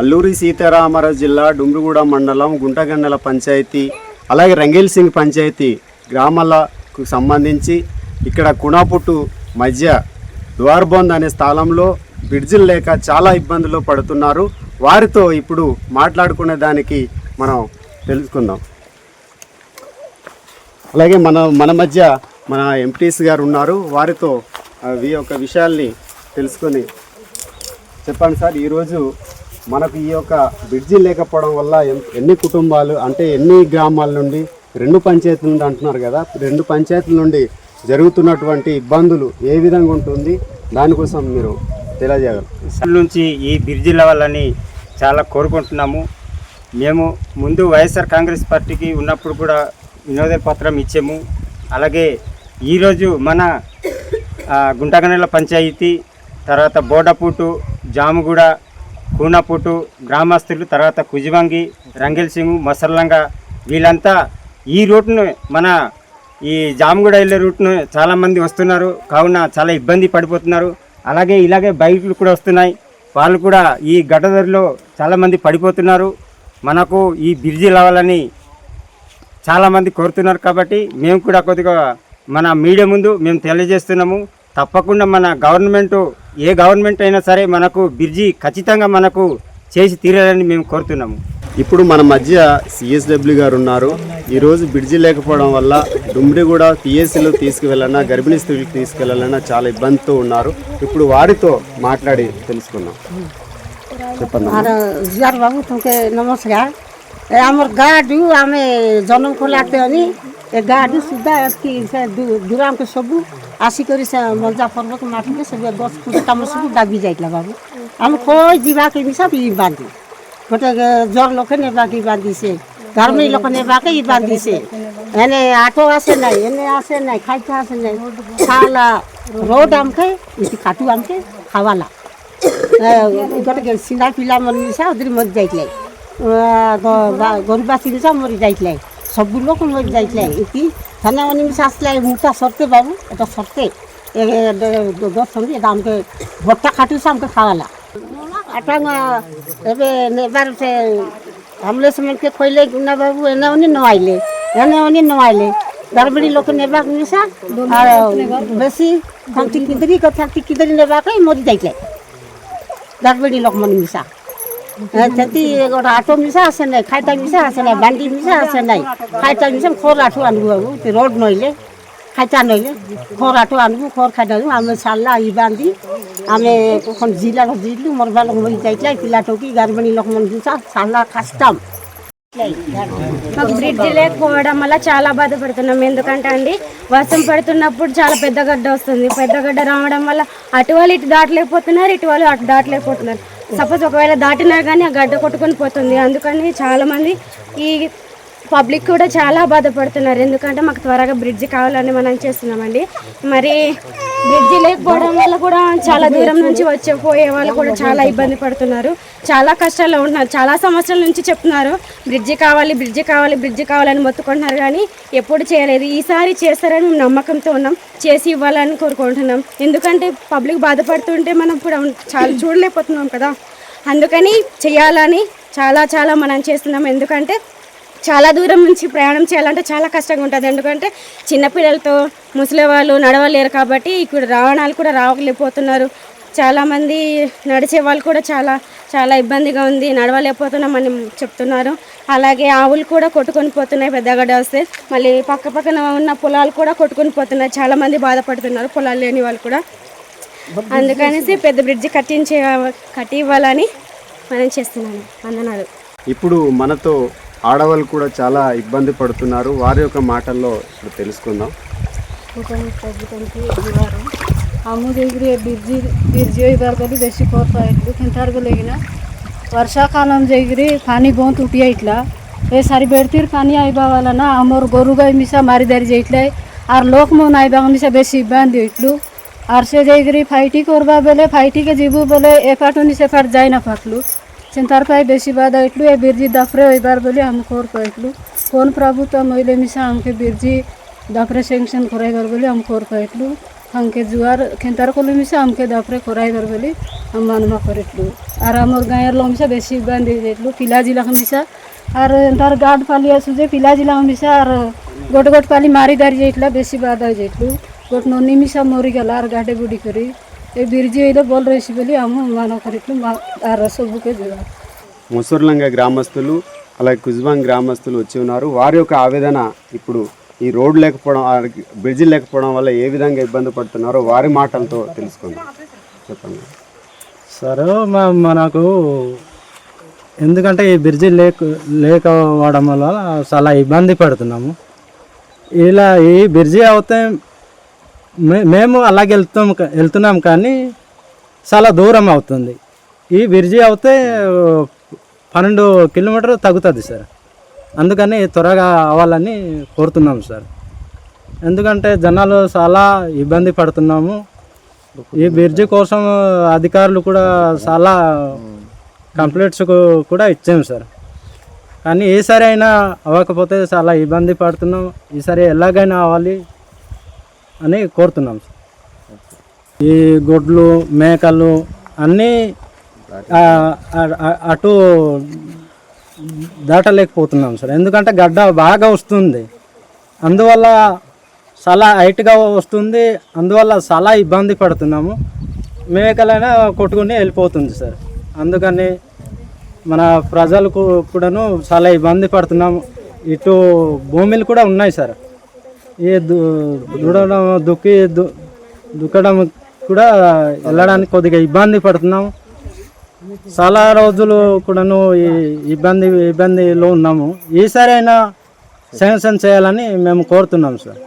అల్లూరి సీతారామరాజు జిల్లా డుమ్రిగూడ మండలం గుంటగండల పంచాయతీ అలాగే రంగేల్ సింగ్ పంచాయతీ గ్రామాలకు సంబంధించి ఇక్కడ కుణాపుట్టు మధ్య ద్వార్బొంద్ అనే స్థలంలో బ్రిడ్జిలు లేక చాలా ఇబ్బందులు పడుతున్నారు. వారితో ఇప్పుడు మాట్లాడుకునే దానికి మనం తెలుసుకుందాం. అలాగే మన మన మధ్య మన ఎంపీస్ గారు ఉన్నారు. వారితో ఈ యొక్క విషయాల్ని తెలుసుకొని చెప్పండి సార్. ఈరోజు మనకు ఈ యొక్క బ్రిడ్జి లేకపోవడం వల్ల ఎన్ని కుటుంబాలు అంటే ఎన్ని గ్రామాల నుండి రెండు పంచాయతీల నుండి అంటున్నారు కదా రెండు పంచాయతీల నుండి జరుగుతున్నటువంటి ఇబ్బందులు ఏ విధంగా ఉంటుంది? దానికోసం మీరు తెలియజేయగలరు నుంచి ఈ బ్రిడ్జిల వల్లని చాలా కోరుకుంటున్నాము. మేము ముందు వైఎస్ఆర్ కాంగ్రెస్ పార్టీకి ఉన్నప్పుడు కూడా వినోద పత్రం ఇచ్చాము. అలాగే ఈరోజు మన గుంటగనెల పంచాయతీ తర్వాత బోడపూటు జాముగూడ కూనపూటు గ్రామస్తులు తర్వాత కుజివంగి రంగిల్ సింగ్ మసర్లంగా వీళ్ళంతా ఈ రూట్ను మన ఈ జామగూడ వెళ్ళే రూట్ను చాలామంది వస్తున్నారు. కావున చాలా ఇబ్బంది పడిపోతున్నారు. అలాగే ఇలాగే బైకులు కూడా వస్తున్నాయి. వాళ్ళు కూడా ఈ గడ్డదరిలో చాలామంది పడిపోతున్నారు. మనకు ఈ బ్రిడ్జి రావాలని చాలామంది కోరుతున్నారు కాబట్టి మేము కూడా కొద్దిగా మన మీడియా ముందు మేము తెలియజేస్తున్నాము. తప్పకుండా మన గవర్నమెంట్ ఏ గవర్నమెంట్ అయినా సరే మనకు బ్రిడ్జి ఖచ్చితంగా మనకు చేసి తీరాలని మేము కోరుతున్నాము. ఇప్పుడు మన మధ్య సిఎస్డబ్ల్యూ గారు ఉన్నారు. ఈరోజు బ్రిడ్జి లేకపోవడం వల్ల డుమ్రిగూడ పిఎస్సీలో తీసుకువెళ్ళాలన్నా గర్భిణీ స్త్రీలకు తీసుకువెళ్ళాలన్నా చాలా ఇబ్బందితో ఉన్నారు. ఇప్పుడు వారితో మాట్లాడి తెలుసుకున్నాం చెప్పండి నమస్కారం. ఆమె జనం కొలాటే అని ଏ ଗାଡ଼ି ସୁଦ୍ଧା ଏତିକି ସେ ଦୁରାମକୁ ସବୁ ଆସିକରି ସେ ମଞ୍ଜା ପର୍ବକୁ ମାଟିରେ ସେ ଗଛ ପୁଷ୍ଟ ଆମର ସବୁ ଦାବି ଯାଇଥିଲା ବାବୁ ଆମେ କହି ଯିବା କେମିତି ସାର୍ ଇ ବାନ୍ଧି ଗୋଟେ ଜର ଲୋକ ନେବାକି ବାନ୍ଧି ସେ ধর্মী লোক নেবাকে ই বান্ধিছে এনে আটো আছে নাই, এনে আছে নাই, খাইতে আছে নাই। খালা রোড আমকে ইতি খাটু আমকে খাওয়ালা। গটে সিনা পিলা মরি নিশা, ওদের মরি যাইতলাই। গরু বাছি নিশা মরি যাইতলাই। ସବୁ ଲୋକ ମରି ଯାଇଥିଲେ ଏଠି ଥାନା ମାନେ ମିଶା ଆସିଲା ମୁଟା ସର୍ତେ ବାବୁ এটা সরতে দশ সঙ্গে এটা আমাকে ভট্টা খাটুছে আমাকে খাওয়ালা এটা এবে নেবার সে আমলে সেমানকে খইলে না বাবু এনে উনি নয়াইলে এনে উনি নয়াইলে গড়বড়ি লোক নেবাক মিশা আর বেশি থাকতি কিদরি কথা কিদরি নেবাকে মরি যাইলে গড়বড়ি লোক মনে মিশা त्यति एउटा मिसा आएको छैन खाइटा मिसा आएको छैन बान्डी मिसा आएको छैन खाइटा मिसा खोर आठो आन्नु अब त्यो रोड नैले খাইতে আনলে খর আটো আনবো খর খাইতে আনবো আমি সারলা ই বান্ধি আমি কখন জিলা জিলু মরবা బ్రిడ్జ్ లేకపోవడం వల్ల చాలా బాధపడుతున్నాం ఎందుకంటే అండి వర్షం పడుతున్నప్పుడు చాలా పెద్ద గడ్డ వస్తుంది పెద్ద గడ్డ రావడం వల్ల అటు వాళ్ళు ఇటు దాటలేకపోతున్నారు ఇటు వాళ్ళు అటు దాటలేకపోతున్నారు సపోజ్ ఒకవేళ దాటినా కానీ ఆ గడ్డ కొట్టుకొని పోతుంది. అందుకని చాలా మంది ఈ పబ్లిక్ కూడా చాలా బాధపడుతున్నారు. ఎందుకంటే మాకు త్వరగా బ్రిడ్జ్ కావాలని మనం చేస్తున్నామండి. మరి బ్రిడ్జి లేకపోవడం వల్ల కూడా చాలా దూరం నుంచి వచ్చే పోయే వాళ్ళు కూడా చాలా ఇబ్బంది పడుతున్నారు. చాలా కష్టాల్లో ఉంటున్నారు. చాలా సంవత్సరాల నుంచి చెప్తున్నారు. బ్రిడ్జి కావాలి బ్రిడ్జి కావాలి బ్రిడ్జి కావాలని మొత్తుకుంటున్నారు కానీ ఎప్పుడు చేయలేదు. ఈసారి చేస్తారని మేము నమ్మకంతో ఉన్నాం. చేసి ఇవ్వాలని కోరుకుంటున్నాం. ఎందుకంటే పబ్లిక్ బాధపడుతుంటే మనం కూడా చాలా చూడలేకపోతున్నాం కదా. అందుకని చేయాలని చాలా చాలా మనం చేస్తున్నాం. ఎందుకంటే చాలా దూరం నుంచి ప్రయాణం చేయాలంటే చాలా కష్టంగా ఉంటుంది. ఎందుకంటే చిన్నపిల్లలతో ముసలి వాళ్ళు నడవలేరు కాబట్టి ఇక్కడ రవాణాలు కూడా రావలేకపోతున్నారు. చాలామంది నడిచే వాళ్ళు కూడా చాలా చాలా ఇబ్బందిగా ఉంది. నడవలేకపోతున్నామని చెప్తున్నారు. అలాగే ఆవులు కూడా కొట్టుకొని పోతున్నాయి పెద్దగడ్డ వస్తే. మళ్ళీ పక్క పక్కన ఉన్న పొలాలు కూడా కొట్టుకొని పోతున్నాయి. చాలామంది బాధపడుతున్నారు. పొలాలు లేని వాళ్ళు కూడా. అందుకనేసి పెద్ద బ్రిడ్జి కట్టించే కట్టి ఇవ్వాలని మనం చేస్తున్నాను వందనాలు. ఇప్పుడు మనతో ఆడవాళ్ళు కూడా చాలా ఇబ్బంది పడుతున్నారు వారి యొక్క మాటల్లో ఇప్పుడు తెలుసుకుందాం ಆಮೂದಿಗ್ರಿ ಬಿರ್ಜಿ ಬಿರ್ಜಿ ಒಯ್ಬಾರ್ದಲ್ಲಿ ಬೆಸಿ ಕೊಡ್ತಾ ಇದ್ಲು ಕಿಂತಾರ್ಗಲಿಗಿನ ವರ್ಷಾಕಾಲಂ ಜೈಗ್ರಿ ಖಾನಿ ಗೋಂತ ಉಟಿಯ ಇಟ್ಲ ಏ ಸಾರಿ ಬೇಡ್ತೀರಿ ಖಾನಿ ಆಯ್ಬಾವಲ್ಲನ ಅಮ್ಮೋರ್ ಗೊರುಗೈ ಮಿಸ ಮಾರಿದಾರಿ ಜೈಟ್ಲೆ ಆರ್ ಲೋಕ್ ಮೋನ್ ಆಯ್ಬಾಗ ಮಿಸ ಬೆಸಿ ಇಬ್ಬಂದು ಇಟ್ಲು ಆರ್ಸೆ ಜೈಗ್ರಿ ಫೈಟಿ ಕೊರ್ಬಾ ಬೆಲೆ ಫೈಟಿಗೆ ಜಿಬು ಬೆಲೆ ಎಫಾಟು ನಿಸೆಫಾಟ್ ಜಾಯ್ನ ಫಾಟ್ಲು ಚಿಂತಾರ್ಪಾಯಿ ಬೇಸಿಬಾದ ಇಟ್ಲು ಎ ಬಿರ್ಜಿ ದಫ್ರೆ ಒಯ್ಬಾರ ಬಲಿ ಹಮ್ ಕೋರ್ಕೊ ಇಟ್ಲು কোন প্রভুত মহিলে মিশা আমাকে বিরজি দাপরে স্যাংশন করাইবার বলে আমি কর পাইটলু আমাকে জুয়ার খেন্তার কলে মিশা আমাকে দাপরে করাইবার বলে আমি মানমা করিটলু আর আমার গাঁয়ের লমিশা বেশি বান্ধি দিয়েটলু পিলা জিলা মিশা আর তার গার্ড পালি আসু যে পিলা জিলা মিশা আর গোট গোট পালি মারি দাঁড়িয়ে যাইতলা বেশি বাদ হয়ে যাইতলু গোট ননি মিশা মরি গেল আর গাড়ে বুড়ি করে ಬಿರ್ಜಿಯೋ ಬೋಲ್ ರೇಸಿಬಲಿ ಅಮ್ಮ ಮಾನವರಿಟ್ಟು ಮಾ ಆ ರಸೊಬ್ಬಕ್ಕೆ గ్రామస్తులు అలాగే కుజ్బాంగ్ గ్రామస్తులు వచ్చి ఉన్నారు. వారి యొక్క ఆవేదన ఇప్పుడు ఈ రోడ్ లేకపోవడం బ్రిడ్జి లేకపోవడం వల్ల ఏ విధంగా ఇబ్బంది పడుతున్నారో వారి మాటలతో తెలుసుకుందాం. చెప్పండి. సరే మనకు ఎందుకంటే ఈ బ్రిడ్జి లేక లేకపోవడం వల్ల చాలా ఇబ్బంది పడుతున్నాము. ఇలా ఈ బ్రిడ్జి అవుతే మేము అలాగే వెళ్తాం వెళ్తున్నాం కానీ చాలా దూరం అవుతుంది. ఈ బ్రిడ్జి అవుతే పన్నెండు కిలోమీటర్ తగ్గుతుంది సార్. అందుకని త్వరగా అవ్వాలని కోరుతున్నాం సార్. ఎందుకంటే జనాలు చాలా ఇబ్బంది పడుతున్నాము. ఈ బ్రిడ్జి కోసం అధికారులు కూడా చాలా కంప్లైంట్స్ కూడా ఇచ్చాము సార్. కానీ ఏసారి అయినా అవ్వకపోతే చాలా ఇబ్బంది పడుతున్నాం. ఈసారి ఎలాగైనా అవ్వాలి. అని కోరుతున్నాం సార్. ఈ గొడ్లు మేకలు అన్నీ అటు దాటలేకపోతున్నాం సార్. ఎందుకంటే గడ్డ బాగా వస్తుంది. అందువల్ల చాలా హైట్గా వస్తుంది. అందువల్ల చాలా ఇబ్బంది పడుతున్నాము. మేకలైనా కొట్టుకుని వెళ్ళిపోతుంది సార్. అందుకని మన ప్రజలకు కూడాను చాలా ఇబ్బంది పడుతున్నాము. ఇటు భూమిలు కూడా ఉన్నాయి సార్. ఏ దు దుడడం దుక్కి దు దుక్కడం కూడా వెళ్ళడానికి కొద్దిగా ఇబ్బంది పడుతున్నాము. చాలా రోజులు కూడాను ఈ ఇబ్బంది ఇబ్బందిలో ఉన్నాము. ఈసారి అయినా శాంక్షన్ చేయాలని మేము కోరుతున్నాం సార్.